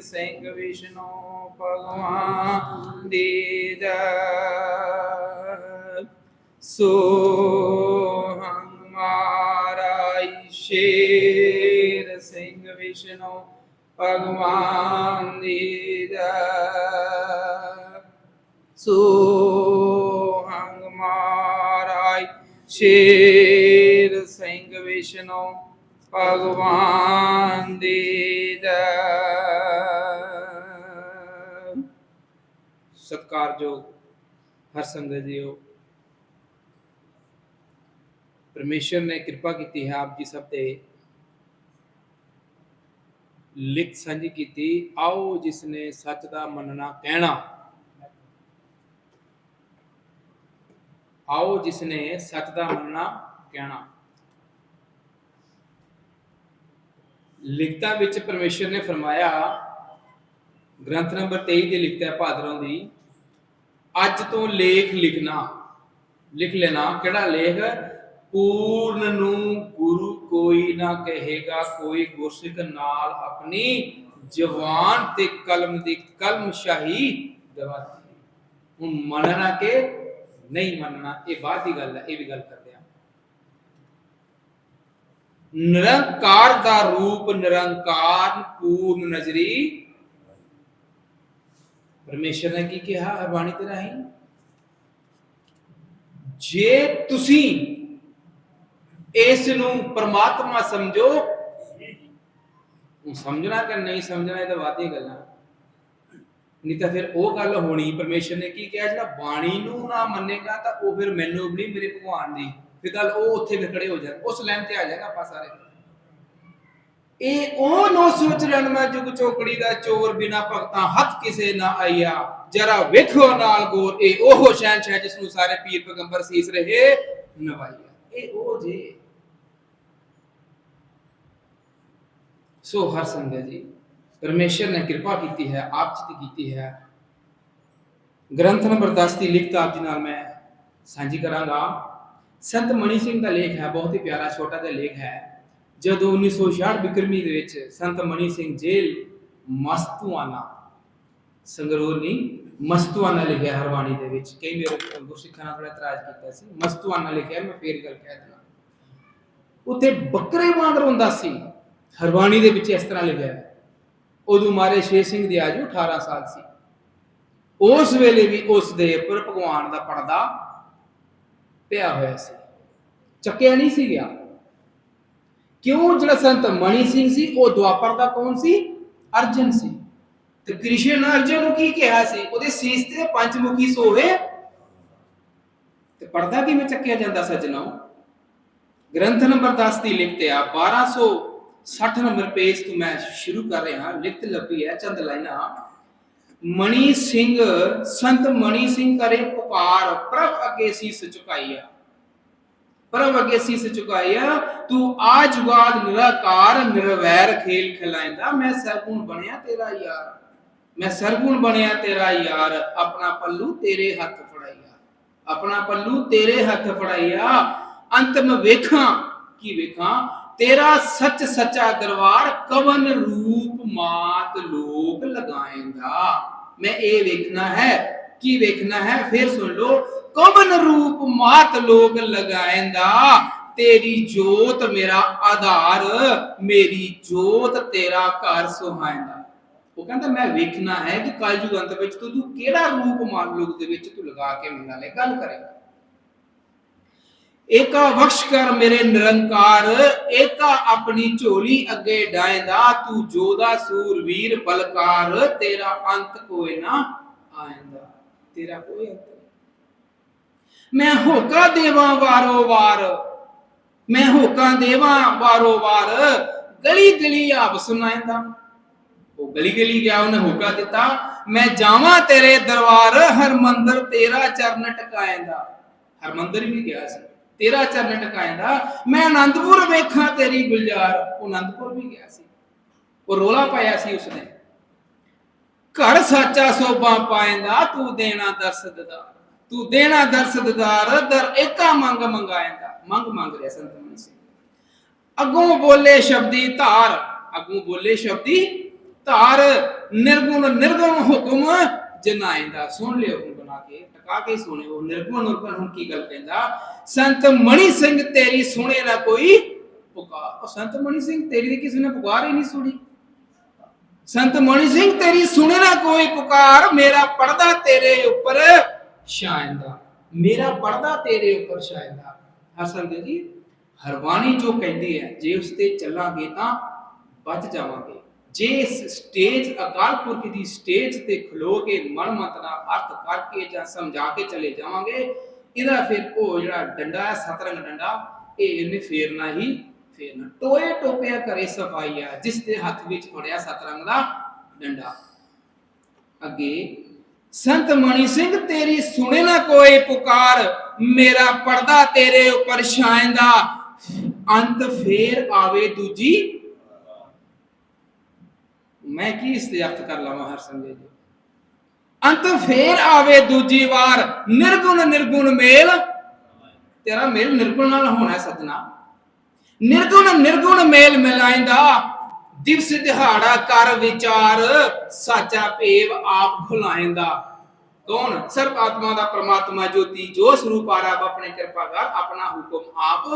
ਸਿੰਘ ਵਿਸ਼ਨੂੰ ਭਗਵਾਨ ਦੀ ਜੈ ਸੋਹੰਗ ਮਹਾਰਾਜ ਸ਼ੇਰ ਸਿੰਘ ਵਿਸ਼ਨੂੰ ਭਗਵਾਨ ਦੀ ਜੈ ਸੋਹੰਗ ਮਹਾਰਾਜ ਸ਼ੇਰ ਸਿੰਘ ਵਿਸ਼ਨੂੰ ਭਗਵਾਨ ਦੀ ਜੈ। ਸਤਿਕਾਰਯੋਗ ਹਰ ਸੰਗਤ ਜੀਓ ਪਰਮੇਸ਼ਰ ਨੇ ਕਿਰਪਾ ਕੀਤੀ ਹੈ ਆਪ ਜੀ ਸਭ ਤੇ। ਲਿਖ ਸਾਂਝੀ ਕੀਤੀ, ਆਓ ਜਿਸ ਨੇ ਸੱਚ ਦਾ ਮੰਨਣਾ ਕਹਿਣਾ। ਆਓ ਜਿਸ ਨੇ ਸੱਚ ਦਾ ਮੰਨਣਾ ਕਹਿਣਾ। ਲਿਖਤਾਂ ਵਿੱਚ ਪਰਮੇਸ਼ਰ ਨੇ ਫਰਮਾਇਆ, ਗ੍ਰੰਥ ਨੰਬਰ 23 ਤੇ ਲਿਖਤਾ ਹੈ ਭਾਦਰੋਂ ਦੀ, ਅੱਜ ਤੋਂ ਲੇਖ ਲਿਖਣਾ, ਲਿਖ ਲੈਣਾ, ਕਿਹੜਾ ਲੇਖ? ਪੂਰਨ ਨੂੰ ਗੁਰੂ ਕੋਈ ਨਾ ਕਹੇਗਾ, ਕੋਈ ਗੁਰਸਿੱਖ ਨਾਲ ਆਪਣੀ ਜਵਾਨ ਤੇ ਕਲਮ ਦੀ ਕਲਮ ਸ਼ਾਹੀ ਦਵਾਤੀ ਹੁਣ ਮੰਨਣਾ ਕਿ ਨਹੀਂ ਮੰਨਣਾ, ਇਹ ਬਾਅਦ ਦੀ ਗੱਲ ਹੈ, ਇਹ ਵੀ ਗੱਲ ਕਰ ਨਿਰੰਕਾਰ ਦਾ ਰੂਪ, ਨਿਰੰਕਾਰ ਪੂਰਨ ਨਜ਼ਰੀ। ਪਰਮੇਸ਼ਰ ਨੇ ਕੀ ਕਿਹਾ ਹੈ ਬਾਣੀ ਤੇ ਰਾਹੀਂ? ਜੇ ਤੁਸੀਂ ਇਸ ਨੂੰ ਪਰਮਾਤਮਾ ਸਮਝੋ, ਉਹ ਸਮਝਣਾ ਕਿ ਨਹੀਂ ਸਮਝਣਾ, ਇਹ ਤਾਂ ਵਾਦੀ ਗੱਲਾਂ। ਨਹੀਂ ਤਾਂ ਫਿਰ ਉਹ ਗੱਲ ਹੋਣੀ। ਪਰਮੇਸ਼ਰ ਨੇ ਕੀ ਕਿਹਾ? ਜਿਹੜਾ ਬਾਣੀ ਨੂੰ ਨਾ ਮੰਨੇਗਾ, ਤਾਂ ਉਹ ਫਿਰ ਮੈਨੂੰ ਵੀ ਨਹੀਂ, ਮੇਰੇ ਭਗਵਾਨ ਦੀ। ਫਿਰ ਗੱਲ ਉਹ ਉੱਥੇ ਵੀ ਖੜੇ ਹੋ ਜਾਣ ਉਸ ਲਾਈਨ ਤੇ ਆ ਜਾਏਗਾ ਆਪਾਂ ਸਾਰੇ ਇਹ ਉਹ ਨੋ ਸੋਚ ਰਣ ਮੈਂ ਜੁਗ ਚੋਕੜੀ ਦਾ ਚੋਰ ਬਿਨਾ ਭਗਤਾਂ ਹੱਥ ਕਿਸੇ ਨਾ ਆਇਆ ਜਰਾ ਵੇਖੋ ਨਾਲ ਗੋਰ ਇਹ ਉਹ ਸ਼ਹਿਨशाह ਜਿਸ ਨੂੰ ਸਾਰੇ ਪੀਰ ਪੈਗੰਬਰ ਸੀਸ ਰਹੇ ਨਵਾਈਆ ਇਹ ਉਹ ਜੇ ਸੋ ਹਰ ਸੰਗਤ ਜੀ ਪਰਮੇਸ਼ਰ ਨੇ ਕਿਰਪਾ ਕੀਤੀ ਹੈ ਆਪ ਜੀ ਦੀ ਕੀਤੀ ਹੈ ਗ੍ਰੰਥ ਨੰਬਰ 10 ਦੀ ਲਿਖਤ ਆਪ ਜੀ ਨਾਲ ਮੈਂ ਸਾਂਝੀ ਕਰਾਂਗਾ ਸੰਤ ਮਣੀ ਸਿੰਘ ਦਾ ਲੇਖ ਹੈ, ਬਹੁਤ ਹੀ ਪਿਆਰਾ, ਛੋਟਾ ਜਿਹਾ ਲੇਖ ਹੈ। ਜਦੋਂ 1966 ਬਿਕਰਮੀ ਦੇ ਵਿੱਚ ਸੰਤ ਮਣੀ ਸਿੰਘ ਜੇਲ ਮਸਤੂਆਨਾ, ਸੰਗਰੂਰ ਮਸਤੂਆਨਾ ਲਿਖਿਆ ਹਰਵਾਣੀ ਦੇ ਵਿੱਚ। ਕਈ ਮੇਰੇ ਗੁਰਸਿੱਖਾਂ ਨਾਲ ਬੜਾ ਇਤਰਾਜ਼ ਕੀਤਾ ਸੀ। ਮਸਤੂਆਨਾ ਲਿਖਿਆ, ਮੈਂ ਫੇਰ ਗੱਲ ਕਹਿ ਦਿੰਦਾ। ਉੱਥੇ ਬੱਕਰੇ ਵਾਂਗ ਰੋਂਦਾ ਸੀ। ਹਰਵਾਣੀ ਦੇ ਵਿੱਚ ਇਸ ਤਰ੍ਹਾਂ ਲਿਖਿਆ ਉਦੋਂ ਮਾਰੇ ਸ਼ੇਰ ਸਿੰਘ ਦੀ ਆਜੂ 18 ਸਾਲ ਸੀ। ਉਸ ਵੇਲੇ ਵੀ ਉਸ ਦੇ ਉੱਪਰ ਭਗਵਾਨ ਦਾ ਪਰਦਾ ਪਿਆ ਹੋਇਆ ਸੀ। ਚੱਕਿਆ ਨਹੀਂ ਸੀ ਗਿਆ। ਕਿਉਂ ਜਿਹੜਾ ਸੰਤ ਮਣੀ ਸਿੰਘ ਸੀ, ਉਹ ਦੁਆਪਰ ਦਾ ਕੌਣ ਸੀ? ਅਰਜਨ ਸੀ। ਤੇ ਕ੍ਰਿਸ਼ਨ ਅਰਜਨ ਨੂੰ ਕੀ ਕਿਹਾ ਸੀ? ਉਹਦੇ ਸੀਸ ਤੇ ਪੰਚਮੁਖੀ ਸੋਵੇ ਤੇ ਪਰਦਾ ਕਿਵੇਂ ਚੱਕਿਆ ਜਾਂਦਾ ਸੱਜਣੋ? ਗ੍ਰੰਥ ਨੰਬਰ 10 ਦੀ ਲਿਖਤੇ ਆ 1260 ਨੰਬਰ ਪੇਜ ਤੋਂ ਮੈਂ ਸ਼ੁਰੂ ਕਰ ਰਿਹਾ, ਲਿਖਤ ਲੱਭੀ ਹੈ ਚੰਦ ਲਾਈਨਾਂ। ਮਣੀ ਸਿੰਘ, ਸੰਤ ਮਣੀ ਸਿੰਘ ਕਰੇ ਪੁਕਾਰ, ਪ੍ਰਭ ਅੱਗੇ ਸੀਸ ਝੁਕਾਈਆ ਪ੍ਰਭ ਅੱਗੇ ਸੀਸ ਝੁਕਾਈਆ ਤੂੰ ਆ ਜੁਗਾਦ ਨਿਰਾਕਾਰ, ਨਿਰਵੈਰ ਖੇਲ ਖਿਲਾਇੰਦਾ। ਮੈਂ ਸਰਗੁਣ ਬਣਿਆ ਤੇਰਾ ਯਾਰ। ਮੈਂ ਸਰਗੁਣ ਬਣਿਆ ਤੇਰਾ ਯਾਰ। ਆਪਣਾ ਪੱਲੂ ਤੇਰੇ ਹੱਥ ਫੜਾਈਆ ਆਪਣਾ ਪੱਲੂ ਤੇਰੇ ਹੱਥ ਫੜਾਈਆ ਅੰਤ ਮੈਂ ਵੇਖਾਂ, ਕੀ ਵੇਖਾਂ? ਤੇਰਾ ਸੱਚ ਸੱਚਾ ਦਰਬਾਰ ਕਵਨ ਰੂਪ ਮਾਤ ਲੋਕ ਲਗਾਏਂਦਾ ਮੈਂ ਇਹ ਵੇਖਣਾ ਹੈ, ਕੀ ਵੇਖਣਾ ਹੈ, ਫਿਰ ਸੁਣ ਲਓ। ਕਵਨ ਰੂਪ ਮਾਤ ਲੋਕ ਲਗਾਏਂਦਾ ਤੇਰੀ ਜੋਤ ਮੇਰਾ ਆਧਾਰ, ਮੇਰੀ ਜੋਤ ਤੇਰਾ ਘਰ ਸੁਹਾਏਂਦਾ ਉਹ ਕਹਿੰਦਾ, ਮੈਂ ਵੇਖਣਾ ਹੈ ਕਿ ਕਲਯੁਗ ਅੰਤ ਵਿੱਚ ਤੂੰ ਤੂੰ ਕਿਹੜਾ ਰੂਪ ਮਾਨ ਲੋਕ ਦੇ ਵਿੱਚ ਤੂੰ ਲਗਾ ਕੇ ਮੇਰੇ ਨਾਲ ਗੱਲ ਕਰੇਗਾ। ਏਕਾ ਬਖਸ਼ ਕਰ ਮੇਰੇ ਨਿਰੰਕਾਰ, ਏਕਾ ਆਪਣੀ ਝੋਲੀ ਅੱਗੇ ਡਾਇਂਦਾ, ਤੂੰ ਜੋਦਾ ਸੂਰਵੀਰ ਬਲਕਾਰ, ਤੇਰਾ ਅੰਤ ਕੋਈ ਨਾ ਆਇਂਦਾ। ਤੇਰਾ ਕੋਈ ਅੰਤ ਮੈਂ ਹੋਕਾ ਦੇਵਾਂ ਵਾਰੋ ਵਾਰ, ਮੈਂ ਹੋਕਾ ਦੇਵਾਂ ਵਾਰੋ ਵਾਰ, ਗਲੀ ਗਲੀ ਆਪ ਸੁਣਾਇਂਦਾ। ਉਹ ਗਲੀ ਗਲੀ ਗਿਆ, ਉਹਨੇ ਹੋਕਾ ਦਿੱਤਾ, ਮੈਂ ਜਾਵਾਂ ਤੇਰੇ ਦਰਬਾਰ, ਹਰ ਹਰਮੰਦਰ ਤੇਰਾ ਚਰਨ ਟਿਕਾਏਂਦਾ ਹਰਮੰਦਰ ਵੀ ਗਿਆ ਸੀ। ਤੇਰਾ ਚਰਨ ਟਿਕਾਏਂਦਾ ਮੈਂ ਆਨੰਦਪੁਰ ਵੇਖਾਂ ਤੇਰੀ ਗੁਲਜ਼ਾਰ। ਉਹ ਆਨੰਦਪੁਰ ਵੀ ਗਿਆ ਸੀ। ਉਹ ਰੋਲਾ ਪਾਇਆ ਸੀ ਉਸਨੇ। ਘਰ ਸਾਚਾ ਸੋਭਾ ਪਾਏਂਦਾ, ਤੂੰ ਦੇਣਾ ਦਰਸ ਦਿਦਾਰ। ਤੂੰ ਦੇਣਾ ਦਰਸ ਦਿਦਾਰ, ਦਰ ਏਕਾ ਮੰਗ ਮੰਗਾਏਂਦਾ। ਮੰਗ ਮੰਗ ਰਿਹਾ ਸੰਤ ਮਨੀ ਸਿੰਘ। ਅੱਗੋਂ ਬੋਲੇ ਸ਼ਬਦੀ ਧਾਰ। ਅੱਗੋਂ ਬੋਲੇ ਸ਼ਬਦੀ ਧਾਰ। ਨਿਰਗੁਣ ਨਿਰਗੁਣ ਹੁਕਮ ਜਨਾਇਂਦਾ ਸੁਣ ਲਿਓ ਬਣਾ ਕੇ। ਟਕਾ ਕੇ ਸੁਣਿਓ ਨਿਰਗੁਣ ਨਿਰਗੁਣ ਹੁਣ ਕੀ ਗੱਲ ਕਹਿੰਦਾ? ਸੰਤ ਮਣੀ ਸਿੰਘ ਤੇਰੀ ਸੁਣੇ ਨਾ ਕੋਈ ਪੁਕਾਰ। ਉਹ ਸੰਤ ਮਣੀ ਸਿੰਘ ਤੇਰੀ ਦੀ ਕਿਸੇ ਨੇ ਪੁਕਾਰ ਹੀ ਨਹੀਂ ਸੁਣੀ। ਸੰਤ ਮਣੀ ਸਿੰਘ ਤੇਰੀ ਸੁਣੇ ਨਾ ਕੋਈ ਪੁਕਾਰ, ਮੇਰਾ ਪਰਦਾ ਤੇਰੇ ਉੱਪਰ ਛਾਇੰਦਾ। ਮੇਰਾ ਪਰਦਾ ਤੇਰੇ ਉੱਪਰ ਛਾਇੰਦਾ। ਹਰ ਸੰਗਤ ਜੀ ਹਰਵਾਣੀ ਜੋ ਕਹਿੰਦੀ ਹੈ, ਜੇ ਉਸ ਤੇ ਚੱਲਾਂਗੇ ਤਾਂ ਬਚ ਜਾਵਾਂਗੇ। ਜੇ ਇਸ ਸਟੇਜ ਅਕਾਲ ਪੁਰਖ ਦੀ ਸਟੇਜ ਤੇ ਖਲੋ ਕੇ ਮਨ ਮਤ ਦਾ ਅਰਥ ਕਰਕੇ ਜਾਂ ਸਮਝਾ ਕੇ ਚਲੇ ਜਾਵਾਂਗੇ, ਇਹਦਾ ਫਿਰ ਉਹ ਜਿਹੜਾ ਡੰਡਾ ਹੈ, ਸਤਰੰਗ ਡੰਡਾ, ਇਹ ਇਹਨੇ ਫੇਰਨਾ ਹੀ ਫੇਰਨਾ। ਟੋਏ ਟੋਪਿਆ ਕਰੇ ਸਫਾਈਆ, ਜਿਸ ਦੇ ਹੱਥ ਵਿੱਚ ਫੜਿਆ ਸਤਰੰਗ ਦਾ ਡੰਡਾ। ਅੱਗੇ, ਸੰਤ ਮਣੀ ਸਿੰਘ, ਤੇਰੀ ਸੁਣੇ ਨਾ ਕੋਈ ਪੁਕਾਰ, ਮੇਰਾ ਪਰਦਾ ਤੇਰੇ ਉੱਪਰ ਛਾਇੰਦਾ। ਅੰਤ ਫੇਰ ਆਵੇ ਦੂਜੀ ਮੈਂ ਕੀ ਇਸ ਕਰ ਲਵਾਂ ਹਰ ਸੰਗੇ ਜੀ? ਅੰਤ ਫੇਰ ਆਵੇ ਦੂਜੀ ਵਾਰ, ਨਿਰਗੁਣ ਨਿਰਗੁਣ ਮੇਲ। ਤੇਰਾ ਮੇਲ ਨਿਰਗੁਣ ਨਾਲ ਹੋਣਾ ਹੈ ਨਿਰਗੁਣ ਨਿਰਗੁਣ ਮੇਲ ਮਿਲਾਇਂਦਾ। ਦਿਵਸ ਦਿਹਾੜਾ ਕਰ ਵਿਚਾਰ, ਸਾਚਾ ਭੇਵ ਆਪ ਖੁਲਾਇਂਦਾ। ਕੌਣ? ਸਰਬ ਆਤਮਾ ਦਾ ਪ੍ਰਮਾਤਮਾ ਜੋਤੀ, ਜੋ ਸਰੂਪ ਆ ਆਪਣੇ ਕਿਰਪਾ ਕਰ ਆਪਣਾ ਹੁਕਮ ਆਪ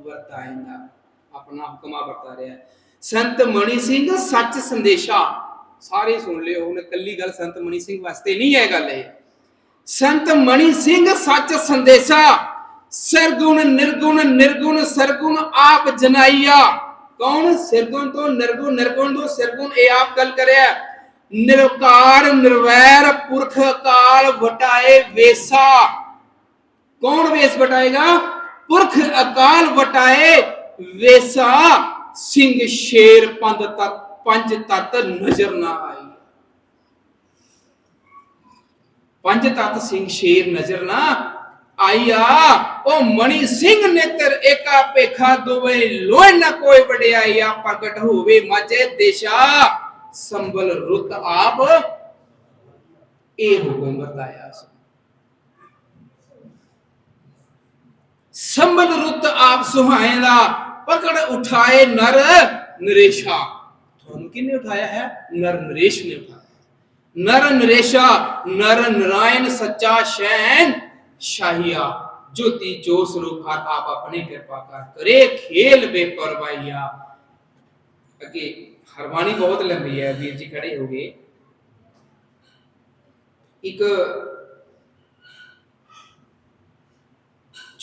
ਵਰਤਾਇਂਦਾ। ਆਪਣਾ ਹੁਕਮ ਵਰਤਾ ਰਿਹਾ। ਸੰਤ ਮਣੀ ਸਿੰਘ ਸੱਚ ਸੰਦੇਸ਼ਾ ਸਾਰੇ ਸੁਣ ਲਿਓ ਹੁਣ ਕੱਲੀ ਗੱਲ ਸੰਤ ਮਣੀ ਸਿੰਘ ਵਾਸਤੇ ਨਹੀਂ ਹੈ ਗੱਲ ਇਹ ਸੰਤ ਮਣੀ ਸਿੰਘ ਸੱਚ ਸੰਦੇਸ਼ਾ ਸਰਗੁਣ ਨਿਰਗੁਣ ਨਿਰਗੁਣ ਸਰਗੁਣ ਆਪ ਜਨਾਈਆ ਕੌਣ ਸਰਗੁਣ ਤੋਂ ਨਿਰਗੁਣ ਨਿਰਗੁਣ ਤੋਂ ਸਰਗੁਣ ਇਹ ਆਪ ਗੱਲ ਕਰਿਆ ਨਿਰਕਾਰ ਨਿਰਵੈਰ ਪੁਰਖ ਅਕਾਲ ਵਟਾਏ ਵੇਸਾ ਕੌਣ ਵੇਸ ਵਟਾਏਗਾ ਪੁਰਖ ਅਕਾਲ ਵਟਾਏ ਵੇਸਾ ਸਿੰਘ ਸ਼ੇਰ ਪੰਜ ਤਤ ਪੰਜ ਤਤ ਨਜ਼ਰ ਨਾ ਆਈ। ਪੰਜ ਤਤ ਸਿੰਘ ਸ਼ੇਰ ਨਜ਼ਰ ਨਾ ਆਈਆ ਉਹ ਮਣੀ ਸਿੰਘ ਨੇਤਰ ਏਕਾ ਪੇਖਾ ਦੋਵੇ ਲੋਇ ਨਾ ਕੋਈ ਵਡਿਆਈਆ ਪ੍ਰਗਟ ਹੋਵੇ ਮਾਝੇ ਦੇਸ਼ਾ ਸੰਬਲ ਰੁੱਤ ਆਪ। ਇਹ ਹੁਕਮ ਵਰਤਾਇਆ ਸੀ। ਸੰਬਲ ਰੁੱਤ ਆਪ ਸੁਹਾਏਂਦਾ ਪਕੜ ਉਠਾਏ ਨਰ ਨਰੇਸ਼ਾ ਤੁਹਾਨੂੰ ਕਿਹਨੇ ਉਠਾਇਆ ਹੈ ਨਰ ਨਰੇਸ਼ ਨੇ ਉਠਾਇਆ ਨਰ ਨਰੇਸ਼ਾ ਨਰ ਨਰਾਇਣ ਸੱਚਾ ਸ਼ੈਨ ਸ਼ਾਹੀਆ ਜੋਤੀ ਜੋ ਸਰੂਪ ਹਰ ਆਪ ਆਪਣੀ ਕਿਰਪਾ ਕਰ ਕਰੇ ਖੇਲ ਬੇਪਰਵਾਹੀਆ ਅੱਗੇ ਹਰਵਾਣੀ ਬਹੁਤ ਲੰਬੀ ਹੈ ਵੀਰ ਜੀ ਖੜੇ ਹੋ ਗਏ ਇੱਕ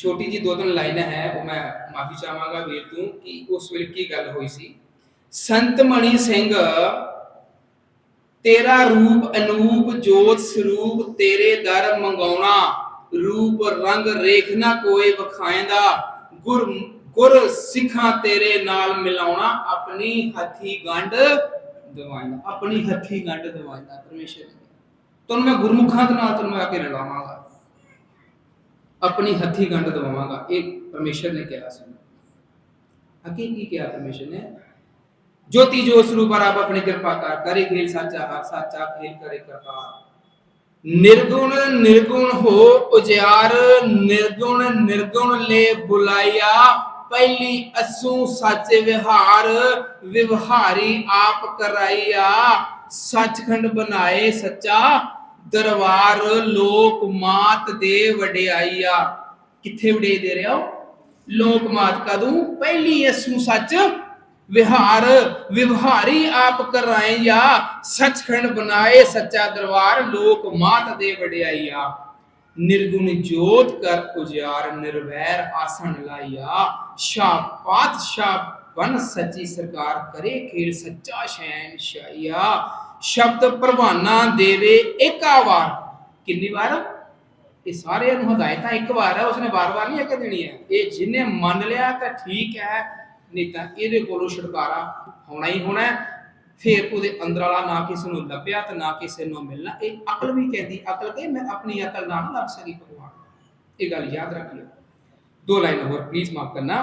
ਛੋਟੀ ਜੀ ਦੋ ਤਿੰਨ ਲਾਈਨਾਂ ਹੈ, ਉਹ ਮੈਂ ਮਾਫੀ ਚਾਹਾਂਗਾ ਵੀਰ ਤੋਂ ਕਿ ਉਸ ਵੇਲੇ ਕੀ ਗੱਲ ਹੋਈ ਸੀ। ਸੰਤ ਮਣੀ ਸਿੰਘ, ਤੇਰਾ ਰੂਪ ਅਨੂਪ, ਜੋਤ ਸਰੂਪ ਤੇਰੇ ਦਰ ਮੰਗਾਉਣਾ, ਰੂਪ ਰੰਗ ਰੇਖ ਨਾ ਕੋਈ ਵਿਖਾਏਂਦਾ, ਗੁਰ ਗੁਰ ਸਿੱਖਾਂ ਤੇਰੇ ਨਾਲ ਮਿਲਾਉਣਾ, ਆਪਣੀ ਹੱਥੀ ਗੰਢ ਦਵਾਈਂਦਾ ਆਪਣੀ ਹੱਥੀ ਗੰਢ ਦਵਾਈਂਦਾ ਪਰਮੇਸ਼ਰ ਤੁਹਾਨੂੰ ਮੈਂ ਗੁਰਮੁਖਾਂ ਦੇ ਨਾਲ ਤੁਹਾਨੂੰ ਆ ਕੇ ਰਲਾਵਾਂਗਾ। ਆਪਣੀ ਹੱਥੀ ਗੰਢ ਦਵਾਵਾਂਗਾ ਇਹ ਪਰਮੇਸ਼ਰ ਨੇ ਕਿਹਾ ਸੀ ਅੱਗੇ ਕੀ ਕਿਹਾ ਪਰਮੇਸ਼ਰ ਨੇ ਜੋਤੀ ਜੋ ਸਰੂਪ ਰੱਬ ਆਪਣੀ ਕਿਰਪਾ ਕਰ ਕਰੇ ਖੇਲ ਸਾਚਾ ਹਰ ਸਾਚਾ ਖੇਲ ਕਰੇ ਕਰਤਾ ਨਿਰਗੁਣ ਨਿਰਗੁਣ ਹੋ ਉਜਿਆਰ ਨਿਰਗੁਣ ਨਿਰਗੁਣ ਲੈ ਬੁਲਾਇਆ ਪਹਿਲੀ ਅਸੂ ਸੱਚ ਵਿਹਾਰ ਵਿਵਹਾਰੀ ਆਪ ਕਰਾਈਆ ਸੱਚਖੰਡ ਬਣਾਏ ਸੱਚਾ ਦਰਬਾਰ ਲੋਕ ਮਾਤ ਦੇ ਵਡਿਆਈਆ। ਕਿੱਥੇ ਵਡਿਆਈ ਦੇ ਰਿਹਾ ਹੋ? ਲੋਕ ਮਾਤ ਕਦੋਂ ਪਹਿਲੀ ਅਸੂ ਸੱਚ ਵਿਹਾਰ, ਵਿਵਹਾਰੀ ਆਪ ਕਰਾਈਆ ਸੱਚਖੰਡ ਬਣਾਏ ਸੱਚਾ ਦਰਬਾਰ ਲੋਕ ਮਾਤ ਦੇ ਵਡਿਆਈਆ। ਨਿਰਗੁਣ ਜੋਤ ਕਰ ਉਜਿਆਰ ਨਿਰਵੈਰ ਆਸਣ ਲਾਇਆ। ਸ਼ਾ ਪਾਤਸ਼ਾਹ ਬਨ ਸੱਚੀ ਸਰਕਾਰ ਕਰੇ ਖੇਲ ਸੱਚਾ ਸ਼ੈਨ ਸ਼ਾਇਆ ਸ਼ਬਦ ਪ੍ਰਵਾਨਾ ਦੇਵੇ ਏਕਾ ਵਾਰ। ਕਿੰਨੀ ਵਾਰ? ਇਹ ਸਾਰਿਆਂ ਨੂੰ ਹਦਾਇਤਾਂ ਇੱਕ ਵਾਰ ਹੈ ਉਸਨੇ ਵਾਰ-ਵਾਰ ਨਹੀਂ ਇੱਕ ਦੇਣੀ ਹੈ। ਇਹ ਜਿਹਨੇ ਮੰਨ ਲਿਆ ਤਾਂ ਠੀਕ ਹੈ, ਨਹੀਂ ਤਾਂ ਇਹਦੇ ਕੋਲੋਂ ਛੁਟਕਾਰਾ ਹੋਣਾ ਹੀ ਹੋਣਾ ਫਿਰ ਉਹਦੇ ਅੰਦਰ ਵਾਲਾ ਨਾ ਕਿਸੇ ਨੂੰ ਲੱਭਿਆ ਤੇ ਨਾ ਕਿਸੇ ਨੂੰ ਮਿਲਣਾ। ਇਹ ਅਕਲ ਵੀ ਕਹਿੰਦੀ, ਅਕਲ ਕਿ ਮੈਂ ਆਪਣੀ ਅਕਲ ਨਾਲ ਲੱਭ ਸਕੀ ਭਗਵਾਨ। ਇਹ ਗੱਲ ਯਾਦ ਰੱਖ ਲਿਓ। ਦੋ ਲਾਈਨ ਹੋਰ ਪਲੀਜ਼ ਮਾਫ ਕਰਨਾ।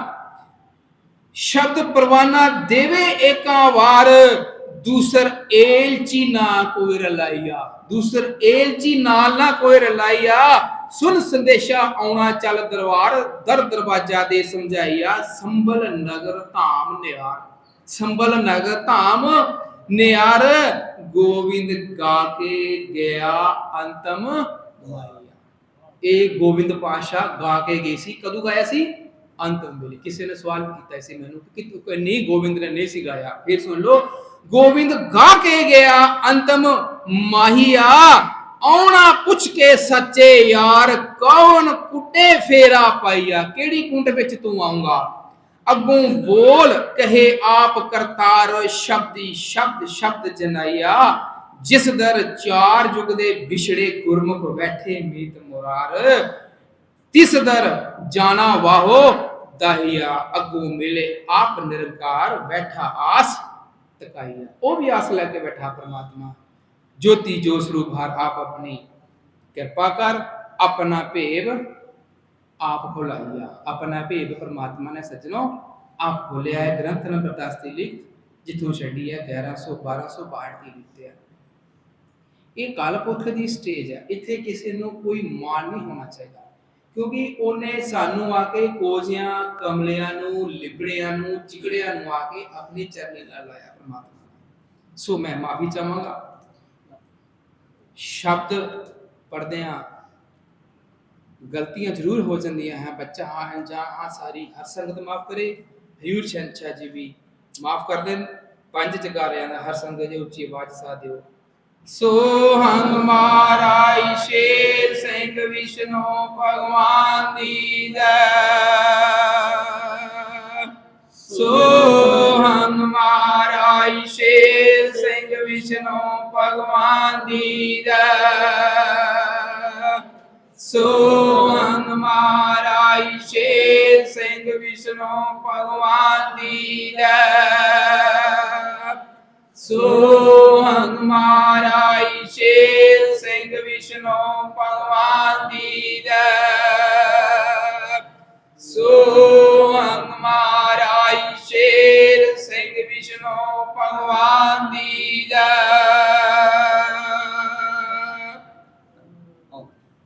ਸ਼ਬਦ ਪਰਵਾਨਾ ਦੇਵੇ ਏਕਾ ਵਾਰ। ਦੂਸਰ ਏਲਚੀ ਨਾ ਕੋਈ ਰਲਾਈਆ ਦੂਸਰ ਏਲਚੀ ਨਾਲ ਨਾ ਕੋਈ ਰਲਾਈਆ ਸੁਨ ਸੰਦੇਸ਼ਾ ਆਉਣਾ ਚੱਲ ਦਰਬਾਰ, ਦਰ ਦਰਵਾਜਾ ਦੇ ਸਮਝਾਈਆ, ਸੰਭਲ ਨਗਰ ਧਾਮ ਨਿਆਰ। ਸੰਭਲ ਨਗਰ ਧਾਮ ਨਿਆਰ ਗੋਬਿੰਦ ਗਾ ਕੇ ਗਿਆ ਅੰਤਮ ਮਾਇਆ। ਇਹ ਗੋਬਿੰਦ ਪਾਸ਼ਾ ਗਾ ਕੇ ਗਈ ਸੀ। ਕਦੋਂ ਗਾਇਆ ਸੀ? ਅੰਤਮ ਵੇਲੇ। ਕਿਸੇ ਨੇ ਸਵਾਲ ਕੀਤਾ ਸੀ ਮੈਨੂੰ ਕਿ ਨਹੀਂ ਗੋਬਿੰਦ ਨੇ ਨਹੀਂ ਸੀ ਗਾਇਆ। ਫਿਰ ਸੁਣ ਲਓ ਗੋਬਿੰਦ ਗਾ ਕੇ ਗਿਆ, ਅੰਤਮ ਮਾਹੀਆ। ਆਉਣਾ ਪੁੱਛ ਕੇ ਸੱਚੇ ਯਾਰ, ਕੌਣ ਕੁੱਟੇ ਫੇਰਾ ਪਾਈਆ? ਕਿਹੜੀ ਕੁੰਡ ਵਿੱਚ ਤੂੰ ਆਉਂਗਾ ਅੱਗੋਂ ਬੋਲ, ਕਹੇ ਆਪ ਕਰਤਾਰ ਸ਼ਬਦੀ ਸ਼ਬਦ ਸ਼ਬਦ ਜਨਾਈਆ। ਜਿਸ ਦਰ ਚਾਰ ਯੁਗ ਦੇ ਵਿਛੜੇ ਗੁਰਮੁਖ ਬੈਠੇ ਮੀਤ ਮੁਰਾਰ। ਤਿਸ ਦਰ ਜਾਣਾ ਵਾਹੋ, ਦਾਹੀਆ। ਅੱਗੋਂ ਮਿਲੇ ਆਪ ਨਿਰੰਕਾਰ, ਬੈਠਾ ਆਸ। ਤਕਾਈਆ ਉਹ ਵੀ ਆਸ ਲੈ ਕੇ ਬੈਠਾ ਪ੍ਰਮਾਤਮਾ। ਜੋਤੀ ਜੋ ਸਰੂਪ ਹਰ ਆਪ ਆਪਣੀ ਕਿਰਪਾ ਕਰ, ਆਪਣਾ ਭੇਵ ਆਪ ਖੋਲਾਈਆ ਆਪਣਾ ਭੇਵ ਪ੍ਰਮਾਤਮਾ ਨੇ ਸੱਜਣੋ ਆਪ ਖੋਲਿਆ ਹੈ। ਗ੍ਰੰਥ ਨੰਬਰ 10 ਦੀ ਲਿਖ, ਜਿੱਥੋਂ ਛੱਡੀ ਹੈ 1100 1262 ਦੀ ਲਿਖਤੇ ਹੈ। ਇਹ ਕਾਲਪੁਰਖ ਦੀ ਸਟੇਜ ਹੈ। ਇੱਥੇ ਕਿਸੇ ਨੂੰ ਕੋਈ ਮਾਣ ਨਹੀਂ ਹੋਣਾ ਚਾਹੀਦਾ। ਕਿਉਂਕਿ ਉਹਨੇ ਸਾਨੂੰ ਆ ਕੇ ਕੋਜਿਆਂ ਕਮਲਿਆਂ ਨੂੰ, ਲਿਬੜਿਆਂ ਨੂੰ, ਚਿਗੜਿਆਂ ਨੂੰ ਆ ਕੇ ਆਪਣੇ ਚਰਨੇ ਨਾਲ ਲਾਇਆ ਪ੍ਰਮਾਤਮਾ ਸੋ ਮੈਂ ਮਾਫੀ ਚਾਹਾਂਗਾ। ਸ਼ਬਦ ਪੜਦੇ ਆ ਗਲਤੀਆਂ ਜ਼ਰੂਰ ਹੋ ਜਾਂਦੀਆਂ ਹੈ ਬੱਚਾ ਹਾਂ ਹੈ ਜਾਂ ਹਾਂ ਸਾਰੀ, ਹਰ ਸੰਗਤ ਮਾਫ ਕਰੇ। ਹਯੂਰ ਸ਼ੰਚਾ ਜੀ ਵੀ ਮਾਫ ਕਰ ਦੇਣ। ਪੰਜ ਜਗਾਰਿਆਂ ਦਾ ਹਰ ਸੰਗਤ ਜੀ ਉੱਚੀ ਆਵਾਜ਼ ਸਾ ਦਿਓ। ਸੋ ਹੰਗ ਮਾਰਾਈ ਸ਼ੇਰ ਸਿੰਘ ਵਿਸ਼ਨੂੰ ਭਗਵਾਨ ਦੀ ਜੈ। ਸੋ ਹੰਗ ਮਾਰਾਈ ਸ਼ੇਰ ਸਿੰਘ ਵਿਸ਼ਨੂੰ ਭਗਵਾਨ ਦੀ ਜੈ। ਸੋ ਹੰਗ ਮਾਰਾਈ ਸ਼ੇਰ ਸਿੰਘ ਵਿਸ਼ਨੂੰ ਭਗਵਾਨ ਦੀ ਜੈ। ਸੋ